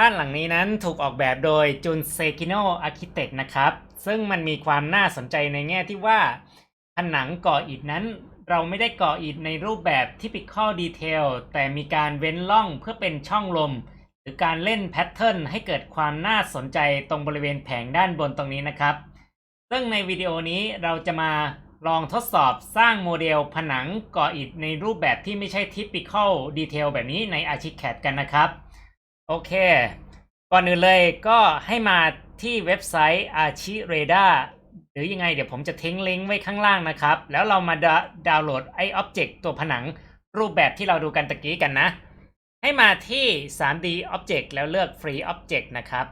บ้านหลังนี้นั้นถูกออกแบบโดยจุนเซกิโนอาร์คิเทคนะครับ ซึ่งมันมีความน่าสนใจในแง่ที่ว่า ผนังก่ออิฐนั้น เราไม่ได้ก่ออิฐในรูปแบบ typical detail แต่มีการเว้นร่องเพื่อเป็นช่องลม หรือการเล่นแพทเทิร์นให้เกิดความน่าสนใจตรงบริเวณแผงด้านบนตรงนี้นะครับ ซึ่งในวิดีโอนี้เราจะมาลองทดสอบสร้างโมเดลผนังก่ออิฐในรูปแบบที่ไม่ใช่ typical detail แบบนี้ใน Archicad กันนะครับ โอเค ก่อนอื่นเลยก็ให้มาที่เว็บไซต์ Archirada หรือยังไงเดี๋ยวผมจะทิ้งลิงก์ไว้ข้างล่างนะครับ แล้วเรามาดาดาวน์โหลดไอ้ Object ตัวผนังรูปแบบที่เราดูกันตะกี้กันนะ ให้มาที่ 3D Object แล้วเลือก Free Object นะครับ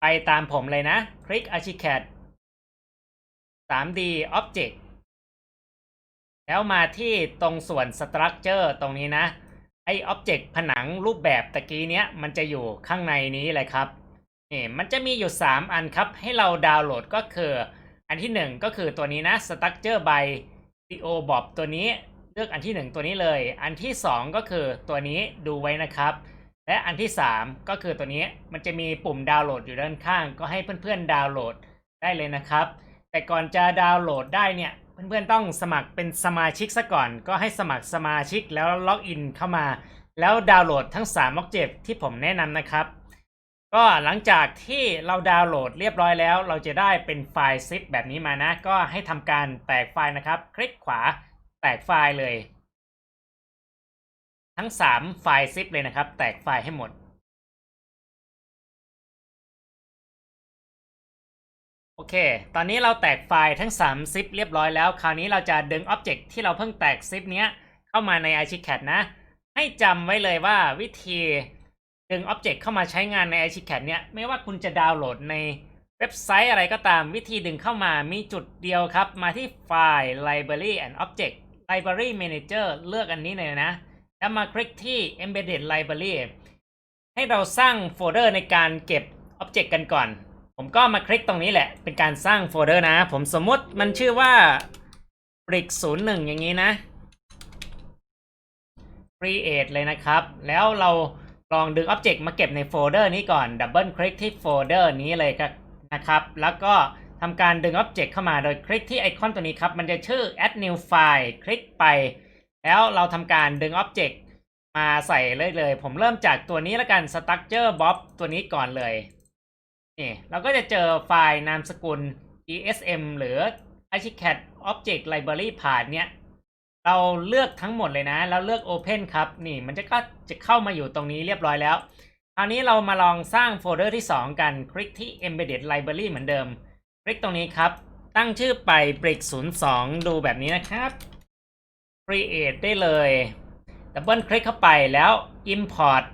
ไปตามผมเลยนะ คลิก Archicad 3D Object แล้วมาที่ตรงส่วน Structure ตรงนี้นะ ไอ้ Object ผนังรูปแบบตะกี้เนี้ยมันจะอยู่ข้างในนี้เลยครับนี่มันจะมีอยู่ 3 อันครับ ให้เราดาวน์โหลดก็คือ อันที่ 1 ก็คือตัวนี้นะ Structure by Theo Bob ตัวนี้เลือกอันที่ 1 ตัวนี้เลย อันที่ 2 ก็คือตัวนี้ดูไว้นะครับ และอันที่ 3 ก็คือตัวนี้มันจะมีปุ่มดาวน์โหลดอยู่ด้านข้าง ก็ให้เพื่อนๆดาวน์โหลดได้เลยนะครับ แต่ก่อนจะดาวน์โหลดได้เนี่ย เพื่อนๆต้องสมัครเป็นสมาชิกซะก่อน ก็ให้สมัครสมาชิกแล้วล็อกอินเข้ามา แล้วดาวน์โหลดทั้ง3 Object ที่ผมแนะนำนะครับ ก็หลังจากที่เราดาวน์โหลดเรียบร้อยแล้ว เราจะได้เป็นไฟล์ zip แบบนี้มานะ ก็ให้ทำการแตกไฟล์นะครับ คลิกขวาแตกไฟล์เลย ทั้ง 3 ไฟล์ zip เลยนะครับ แตกไฟล์ให้หมด โอเค ตอนนี้เราแตกไฟล์ทั้ง3 zip เรียบร้อยแล้ว คราวนี้เราจะดึง Object ที่เราเพิ่งแตก zip เนี้ยเข้ามาใน Archicad นะ ให้จำไว้เลยว่าวิธีดึง Object เข้ามาใช้งานใน Archicad เนี่ยไม่ว่าคุณจะดาวน์โหลดในเว็บไซต์อะไรก็ตามวิธีดึงเข้ามามีจุดเดียวครับ มาที่ไฟล์ Library and Object Library Manager เลือกอันนี้เลยนะ แล้วมาคลิกที่ Embedded Library ให้เราสร้างโฟลเดอร์ในการเก็บ Object กันก่อน ผมก็มาคลิกตรงนี้แหละ เป็นการสร้างโฟลเดอร์นะ ผมสมมติมันชื่อว่า brick 01 อย่างนี้นะ create เลยนะครับ แล้วเราลองดึง Object มาเก็บในโฟลเดอร์นี้ก่อนดับเบิลคลิกที่โฟลเดอร์นี้เลยนะครับ แล้วก็ทำการดึง Object เข้ามาโดยคลิกที่ไอคอนตัวนี้ครับ มันจะชื่อ add new file คลิกไป แล้วเราทำการดึง Object มาใส่เลยเลย ผมเริ่มจากตัวนี้แล้วกัน structure bob ตัวนี้ก่อนเลย นี่เราก็จะเจอไฟล์นามสกุล esm หรือ archicad object library path เนี่ยเราเลือกทั้งหมดเลยนะแล้วเลือก Open ครับนี่มันจะก็จะเข้ามาอยู่ตรงนี้เรียบร้อยแล้วคราวนี้เรามาลองสร้างโฟลเดอร์ที่ 2 กัน คลิกที่ embedded library เหมือนเดิม คลิกตรงนี้ครับ ตั้งชื่อไป brick 02 ดูแบบนี้นะครับ create ได้เลยดับเบิลคลิกเข้าไปแล้ว import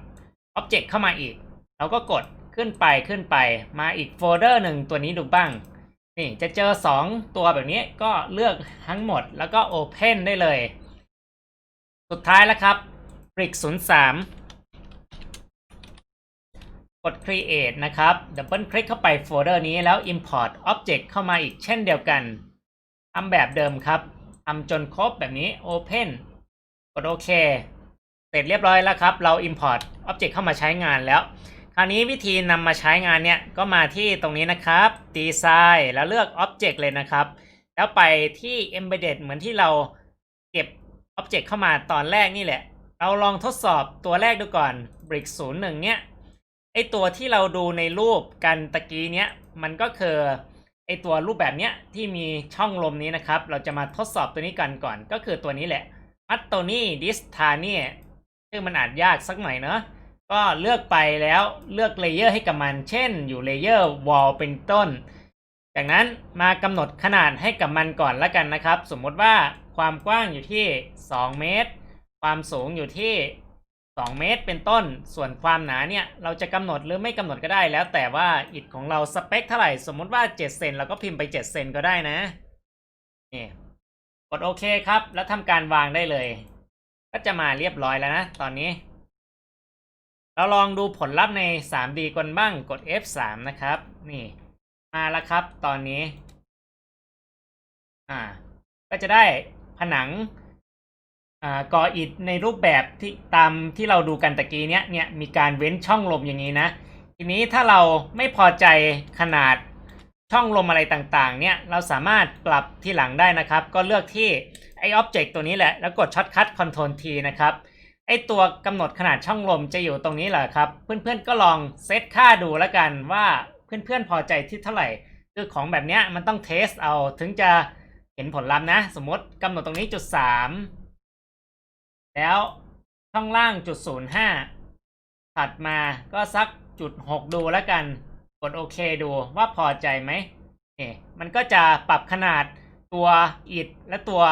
object เข้ามาอีก เราก็กด ขึ้นไปขึ้นไปมาอีกโฟลเดอร์หนึ่งตัวนี้ดูบ้าง นี่จะเจอ 2 ตัวแบบนี้ก็เลือกทั้งหมดแล้วก็ Open ได้เลย สุดท้ายแล้วครับ b r i c 03 กด create นะครับดับเบิลคลิกเข้าไปโฟลเดอร์นี้แล้ว import object เข้ามาอีกเช่นเดียวกันทำแบบเดิมครับทำจนครบแบบนี้ open กดโอเค เสร็จเรียบร้อยแล้วครับ เรา import object เข้ามาใช้งานแล้ว คราวนี้วิธีนำมาใช้งานเนี่ยก็มาที่ตรงนี้นะครับ design แล้วเลือก object เลยนะครับ แล้วไปที่ embedded เหมือนที่เราเก็บ object เข้ามาตอนแรกนี่แหละ เราลองทดสอบตัวแรกดูก่อน brick 01 เนี่ยไอตัวที่เราดูในรูปกันตะกี้เนี้ยมันก็คือไอตัวรูปแบบเนี้ยที่มีช่องลมนี้นะครับ เราจะมาทดสอบตัวนี้กันก่อน ก็คือตัวนี้แหละอัตโตนี่ดิสทานี่ซึ่งมันอาจยากสักหน่อยเนอะ ก็เลือกไปแล้วเลือกเลเยอร์ให้กับมัน เช่น อยู่เลเยอร์วอลเป็นต้น จากนั้นมากำหนดขนาดให้กับมันก่อนละกันนะครับ สมมติว่าความกว้างอยู่ที่ 2 เมตร ความสูงอยู่ที่ 2 เมตรเป็นต้น ส่วนความหนาเนี่ยเราจะกำหนดหรือไม่กำหนดก็ได้แล้ว แต่ว่าอิฐของเราสเปคเท่าไหร่ สมมติว่า 7 เซนเราก็พิมพ์ไป 7 เซนก็ได้นะนี่กดโอเคครับ แล้วทำการวางได้เลย ก็จะมาเรียบร้อยแล้วนะ ตอนนี้ เราลองดูผลลัพธ์ใน 3D กันบ้างกด F3 นะครับ นี่มาแล้วครับตอนนี้ อ่า ก็จะได้ผนังอ่าก่ออิฐในรูปแบบที่ตามที่เราดูกันตะกี้เนี้ยเนี่ยมีการเว้นช่องลมอย่างนี้นะ ทีนี้ถ้าเราไม่พอใจขนาดช่องลมอะไรต่างๆ เนี่ยเราสามารถปรับที่หลังได้นะครับ ก็เลือกที่ไอ้ Object ตัวนี้แหละ แล้วกดช็อตคั t Ctrl T นะครับ ไอตัวกำหนดขนาดช่องลมจะอยู่ตรงนี้แหละครับ เพื่อนๆก็ลองเซตค่าดูแล้วกันว่าเพื่อนๆพอใจที่เท่าไหร่ คือของแบบเนี้ยมันต้องเทสเอาถึงจะเห็นผลลัพธ์นะ สมมติกำหนดตรงนี้จุดสามแล้วช่องล่างจุดศูนย์ห้าถัดมาก็สักจุดหกดูแล้วกัน กดโอเคดูว่าพอใจไหมเนี่มันก็จะปรับขนาดตัวอิฐและตัว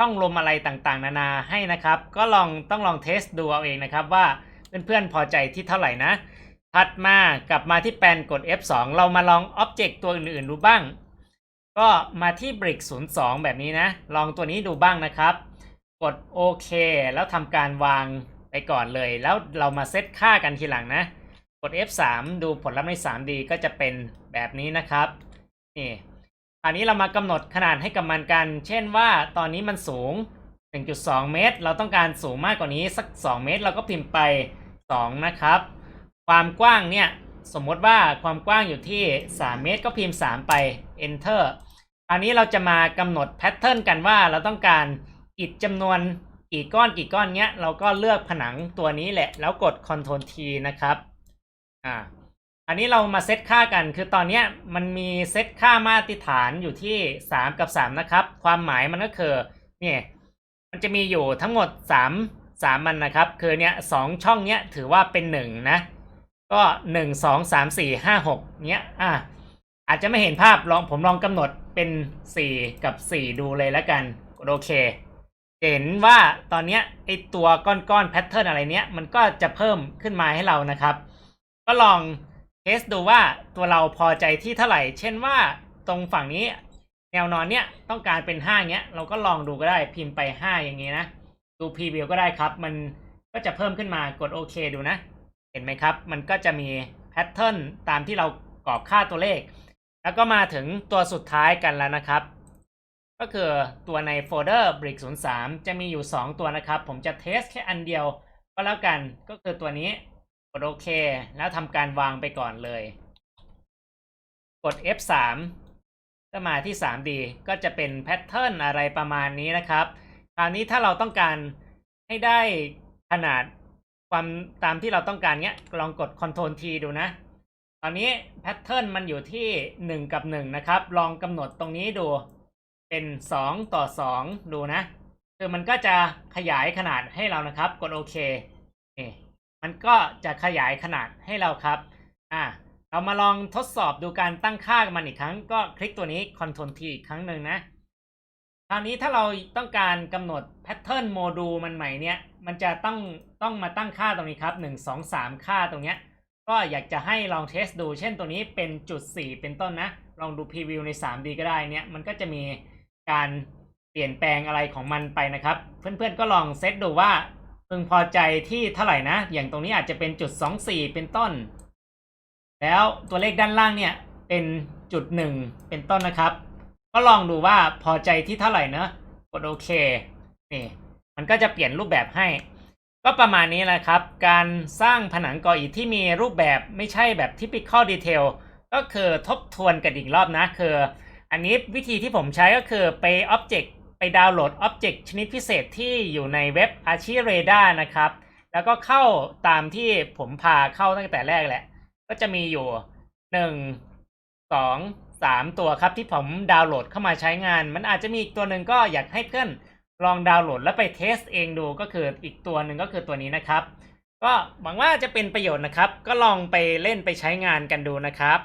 ช่องลมอะไรต่างๆ นานาให้นะครับ ก็ลองต้องลองเทสดูเอาเองนะครับว่าเพื่อนๆพอใจที่เท่าไหร่นะถัดมากลับมาที่แปลนกด F2 เรามาลองอ็อบเจกต์ตัวอื่นๆดูบ้าง ก็มาที่ Brick 02 แบบนี้นะ ลองตัวนี้ดูบ้างนะครับ กดโอเคแล้วทำการวางไปก่อนเลย แล้วเรามาเซตค่ากันทีหลังนะ กด F3 ดูผลลัพธ์ใน 3D ก็จะเป็นแบบนี้นะครับ นี่ คราวนี้เรามากำหนดขนาดให้กับมันกัน เช่นว่าตอนนี้มันสูง 1.2 เมตร เราต้องการสูงมากกว่านี้สัก 2 เมตร เราก็พิมพ์ไป 2 นะครับ ความกว้างเนี่ยสมมติว่าความกว้างอยู่ที่ 3 เมตร ก็พิมพ์ 3 ไป enter อันนี้เราจะมากำหนดแพทเทิร์นกันว่าเราต้องการอิฐจำนวนกี่ก้อนกี่ก้อนเนี้ย เราก็เลือกผนังตัวนี้แหละ แล้วกด Ctrl T นะครับ อ่า อันนี้เรามาเซตค่ากัน คือตอนนี้มันมีเซตค่ามาตรฐานอยู่ที่ 3 กับ 3 นะครับ ความหมายมันก็คือเนี่ยมันจะมีอยู่ทั้งหมด 3 3 มันนะครับ คือเนี่ยสองช่องเนี้ยถือว่าเป็น 1 นะ ก็หนึ่งสองสามสี่ห้าหกเนี้ยอะอาจจะไม่เห็นภาพลองผมลองกำหนดเป็นสี่กับสี่ดูเลยแล้วกันโอเคเห็นว่าตอนเนี้ยไอตัวก้อนก้อนแพทเทิร์นอะไรเนี้ยมันก็จะเพิ่มขึ้นมาให้เรานะครับ ก็ลอง ทสดูว่าตัวเราพอใจที่เท่าไหร่ เช่นว่าตรงฝั่งนี้แนวนอนเนี้ยต้องการเป็นห้าเนี้ยเราก็ลองดูก็ได้พิมพ์ไปห้าอย่างนี้นะ ดูพรีวิวก็ได้ครับ มันก็จะเพิ่มขึ้นมากดโอเคดูนะ เห็นไหมครับ มันก็จะมีแพทเทิร์นตามที่เรากรอกค่าตัวเลข แล้วก็มาถึงตัวสุดท้ายกันแล้วนะครับ ก็คือตัวในโฟลเดอร์ brick 03 จะมีอยู่ 2 ตัวนะครับ ผมจะเทสแค่อันเดียวก็แล้วกันก็คือตัวนี้ กดโอเค แล้วทำการวางไปก่อนเลย กด F3 ก็มาที่ 3D ก็จะเป็นแพทเทิร์นอะไรประมาณนี้นะครับ คราวนี้ถ้าเราต้องการให้ได้ขนาดความตามที่เราต้องการเนี้ย ลองกด Ctrl T ดูนะ ตอนนี้แพทเทิร์นมันอยู่ที่ 1 กับ 1 นะครับ ลองกำหนดตรงนี้ดู เป็น 2 ต่อ 2 ดูนะ คือมันก็จะขยายขนาดให้เรานะครับ กดโอเคนี่ มันก็จะขยายขนาดให้เราครับอ่าเรามาลองทดสอบดูการตั้งค่ามันอีกครั้ง ก็คลิกตัวนี้ Ctrl T อีกครั้งหนึ่งนะ คราวนี้ถ้าเราต้องการกำหนดแพทเทิร์นโมดูลมันใหม่เนี่ย มันจะต้องต้องมาตั้งค่าตรงนี้ครับ 1 2 3 ค่าตรงเนี้ย ก็อยากจะให้ลองเทสดู เช่นตัวนี้เป็นจุด 4 เป็นต้นนะ ลองดูพรีวิวใน 3D ก็ได้เนี่ย มันก็จะมีการเปลี่ยนแปลงอะไรของมันไปนะครับ เพื่อนๆก็ลองเซตดูว่า พึงพอใจที่เท่าไหร่นะ อย่างตรงนี้อาจจะเป็นจุด24เป็นต้น แล้วตัวเลขด้านล่างเนี่ยเป็นจุด1เป็นต้นนะครับ ก็ลองดูว่าพอใจที่เท่าไหร่นะกดโอเคนี่มันก็จะเปลี่ยนรูปแบบให้ ก็ประมาณนี้แหละครับ การสร้างผนังก่ออิฐที่มีรูปแบบไม่ใช่แบบ typical detail ก็คือทบทวนกันอีกรอบนะคือ อันนี้วิธีที่ผมใช้ก็คือไป Object ไปดาวน์โหลด Object ชนิดพิเศษที่อยู่ในเว็บ Archie Radar นะครับ แล้วก็เข้าตามที่ผมพาเข้าตั้งแต่แรกแหละ ก็จะมีอยู่ 1 2 3 ตัวครับที่ผมดาวน์โหลดเข้ามาใช้งาน มันอาจจะมีอีกตัวหนึ่งก็อยากให้เพื่อนลองดาวน์โหลดแล้วไปเทสเองดูก็คืออีกตัวหนึ่งก็คือตัวนี้นะครับ ก็หวังว่าจะเป็นประโยชน์นะครับ ก็ลองไปเล่นไปใช้งานกันดูนะครับ